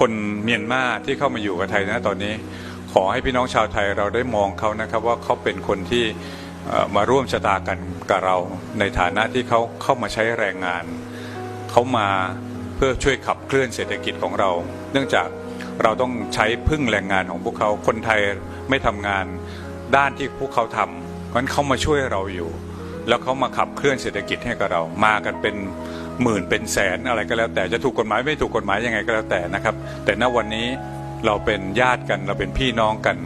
คนเมียนมาที่เข้ามาอยู่กับไทยนะตอนนี้ ขอให้พี่น้องชาวไทยเราได้มองเขานะครับว่าเขาเป็นคนที่มาร่วมชะตากันกับเรา ในฐานะที่เขาเข้ามาใช้แรงงาน เขามาเพื่อช่วยขับเคลื่อนเศรษฐกิจของเรา เนื่องจากเราต้องใช้พึ่งแรงงานของพวกเขาคนไทยไม่ทำงานด้านที่พวกเขาทำเพราะนั้นเขามาช่วยเราอยู่ แล้วเขามาขับเคลื่อนเศรษฐกิจให้กับเรามากันเป็น หมื่นเป็นแสนอะไรก็แล้วแต่จะถูกกฎหมายไม่ถูกกฎหมายยังไงก็แล้วแต่นะครับ แต่ณวันนี้เราเป็นญาติกันเราเป็นพี่น้องกัน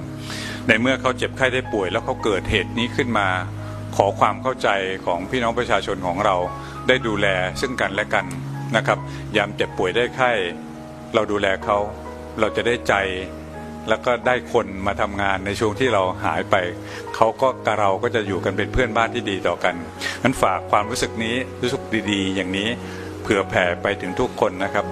ในเมื่อเขาเจ็บไข้ได้ป่วย แล้วเขาเกิดเหตุนี้ขึ้นมา ขอความเข้าใจของพี่น้องประชาชนของเรา ได้ดูแลซึ่งกันและกันนะครับ ยามเจ็บป่วยได้ไข้ เราดูแลเขาเราจะได้ใจ แล้วก็ได้คนมาทำงานในช่วงที่เราหายไปเขาก็กับเราก็จะอยู่กันเป็นเพื่อนบ้านที่ดีต่อกันนั้นฝากความรู้สึกนี้รู้สึกดีๆ อย่างนี้เผื่อแผ่ไปถึงทุกคนนะครับ